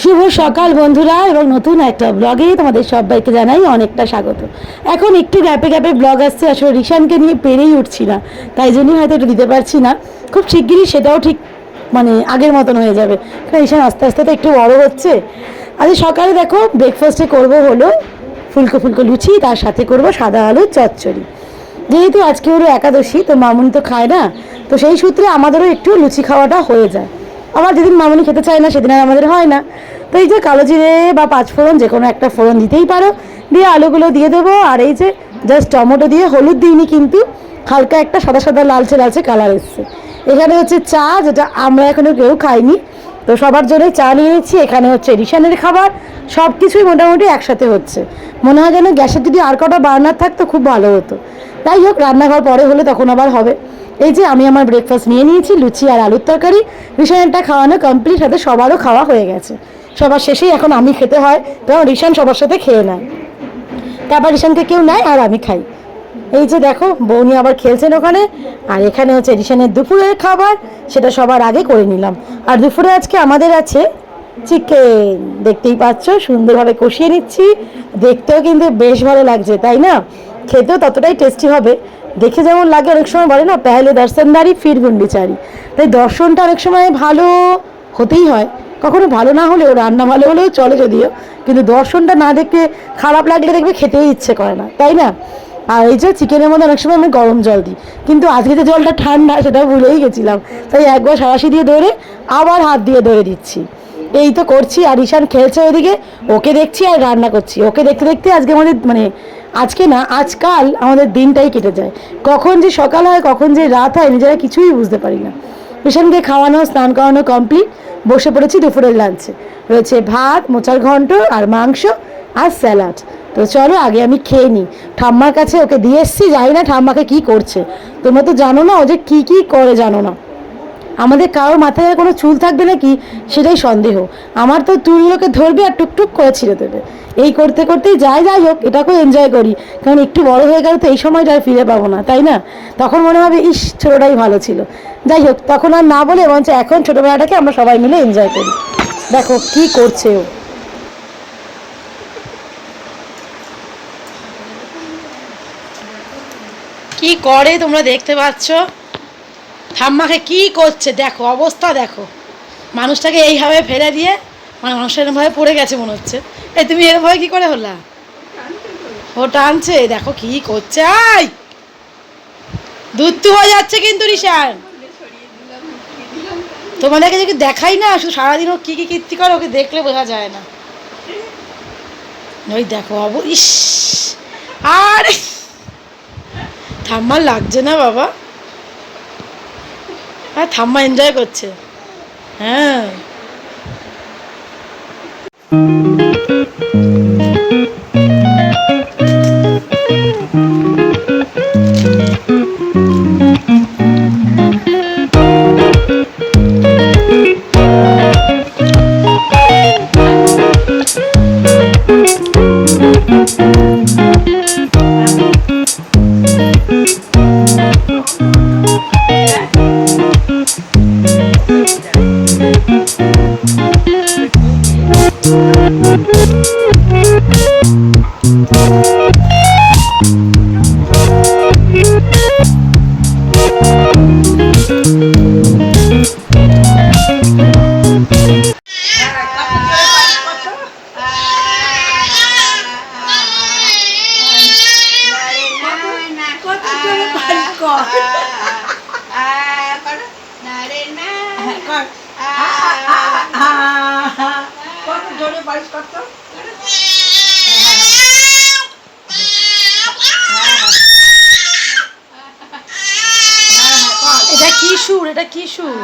শুভ সকাল বন্ধুরা এবং নতুন একটা ব্লগে তোমাদের সবাইকে জানাই অনেকটা স্বাগত। এখন একটু গ্যাপে গ্যাপে ব্লগ আসছে, আসলে রিশানকে নিয়ে পেরেই উঠছি না, তাই জন্যই হয়তো একটু দিতে পারছি না। খুব শিগগিরই সেটাও ঠিক মানে আগের মতন হয়ে যাবে। কারণ রিশান আস্তে আস্তে তো একটু বড় হচ্ছে। আজ সকালে দেখো ব্রেকফাস্টে করব হলো ফুলকো ফুলকো লুচি, তার সাথে করব সাদা আলুর চচ্চড়ি। যেহেতু আজকে হলো একাদশী, তো মামুনি তো খায় না, তো সেই সূত্রে আমাদেরও একটু লুচি খাওয়াটা হয়ে যায়। আবার যেদিন মামুনি খেতে চায় না, সেদিন আর আমাদের হয় না। তো এই যে কালো জিরে বা পাঁচ ফোড়ন, যে কোনো একটা ফোড়ন দিতেই পারো। দিয়ে আলুগুলো দিয়ে দেবো, আর এই যে জাস্ট টমেটো দিয়ে হলুদ দিইনি কিন্তু, হালকা একটা সাদা সাদা লালচে লালচে কালার এসছে। এখানে হচ্ছে চা, যেটা আমরা এখনও কেউ খাইনি। তো সবার জন্য চা নিয়ে নিচ্ছি। এখানে হচ্ছে রিশানের খাবার। সব কিছুই মোটামুটি একসাথে হচ্ছে। মনে হয় যেন গ্যাসের যদি আর কটা বার্নার থাকতো, খুব ভালো হতো। যাই হোক, রান্নাঘর পরে হলে তখন আবার হবে। এই যে আমি আমার ব্রেকফাস্ট নিয়ে নিয়েছি, লুচি আর আলুর তরকারি। রিশানেরটা খাওয়ানো কমপ্লিট সাথে সবারও খাওয়া হয়ে গেছে। সবার শেষেই এখন আমি খেতে হয় কারণ রিসান সবার সাথে খেয়ে নেয়। তারপর রিসানকে কেউ নেয়, আর আমি খাই। এই যে দেখো, বৌনি আবার খেলছেন ওখানে, আর এখানে হচ্ছে রিসানের দুপুরের খাবার, সেটা সবার আগে করে নিলাম। আর দুপুরে আজকে আমাদের আছে চিকেন দেখতেই পাচ্ছ, সুন্দরভাবে কষিয়ে নিচ্ছি। দেখতেও কিন্তু বেশ ভালো লাগছে, তাই না? খেতেও ততটাই টেস্টি হবে। দেখে যেমন লাগে অনেক সময় বলে না, পেহলে দর্শনদারি ফির গুন্ডিচারি তাই দর্শনটা অনেক সময় ভালো হতেই হয়। কখনো ভালো না হলেও, রান্না ভালো হলেও চলে যদিও, কিন্তু দর্শনটা না দেখে খারাপ লাগলে দেখবে খেতেই ইচ্ছে করে না, তাই না? আর এই যে চিকেনের মধ্যে অনেক সময় আমি গরম জল দিই, কিন্তু আজকে যে জলটা ঠান্ডা, সেটা ভুলেই গেছিলাম। তাই একবার সারাশি দিয়ে ধরে, আবার হাত দিয়ে ধরে দিচ্ছি। এই তো করছি, আর ঈশান খেলছে ওইদিকে ওকে দেখছি আর রান্না করছি। ওকে দেখতে দেখতে আজকে আমাদের মানে আজকে না আজকাল আমাদের দিনটাই কেটে যায়। কখন যে সকাল হয়, কখন যে রাত হয়, নিজেরা কিছুই বুঝতে পারি না। ঈশানকে খাওয়ানো, স্নান করানো কমপ্লিট বসে পড়েছি দুপুরের লাঞ্চে রয়েছে ভাত, মোচার ঘন্ট আর মাংস আর স্যালাড তো চলো, আগে আমি খেয়ে নিই। ঠাম্মার কাছে ওকে দিয়ে এসছি, জানি না ঠাম্মাকে কি করছে। তোমরা তো জানো না ও যে কী কী করে জানো না। আমাদের কারোর মাথায় কোনো চুল থাকবে নাকি সেটাই সন্দেহ। আমার তো চুলগুলোকে ধরবে আর টুকটুক করে ছিঁড়ে দেবে। এই করতে করতেই যাই যাই হোক এটাকেও এনজয় করি। কারণ একটু বড় হয়ে গেলে তো এই সময়টা আর ফিরে পাবো না, তাই না? তখন মনে হবে, ইস, ছোটোটাই ভালো ছিল। যাই হোক, তখন আর না বলে বরঞ্চ এখন ছোটোবেলাটাকে আমরা সবাই মিলে এনজয় করি। দেখো, কি করছে ও। কি করে তোমরা দেখতে পাচ্ছ? ঠাম্মাকে কি করছে? দেখো, অবস্থা দেখো। মানুষটাকে এইভাবে ফেলে দিয়ে মানে মানুষের এরমভাবে পড়ে গেছে মনে হচ্ছে। এই তুমি এরমভাবে কি করে হলা? ও টানছে। দেখো কি করছে। আই দুত্তু হয়ে যাচ্ছে কিন্তু রিশান তোমাদেরকে যদি দেখাই না, শুধু সারাদিন ও কী কী কীর্তি করে ওকে দেখলে বোঝা যায় না। ওই দেখো অব, ইস! আর! ঠাম্মার লাগছে না বাবা। আর ঠাম্মা এনজয় করছে হ্যাঁ এটা কি সুর? এটা কি সুর?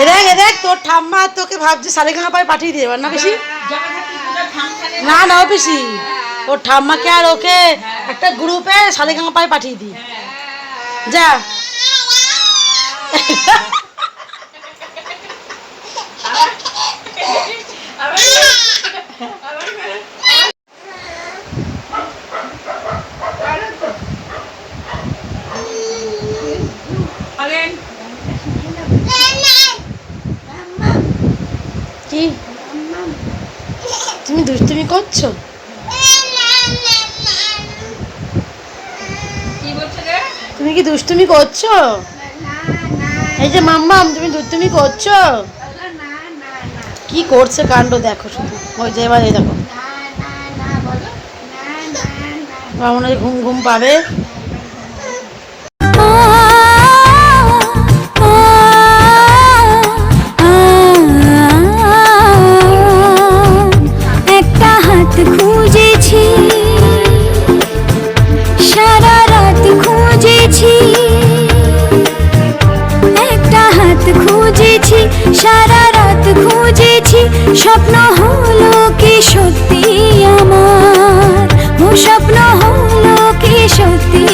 এ দেখ দেখ তোর ঠাম্মা তোকে ভাবছে সাড়ে পায়ে পাঠিয়ে দিয়ে না বেশি না না ও পিসি। ওর ঠাম্মাকে আর ওকে একটা গ্রুপে খানা পায়ে পাঠিয়ে দিই। যা। কি তুমি দুষ্টুমি করছ? তুমি কি দুষ্টুমি করছ? এই যে মাম্মা তুমি দুষ্টুমি করছ? কি করছে কাণ্ড দেখো শুধু। ওই যে এবার দেখো। মনে হয় ঘুম ঘুম পাবে। সারা রাত খুঁজেছি। স্বপ্ন হলো কি সত্যি আমার? ও স্বপ্ন হলো কি সত্যি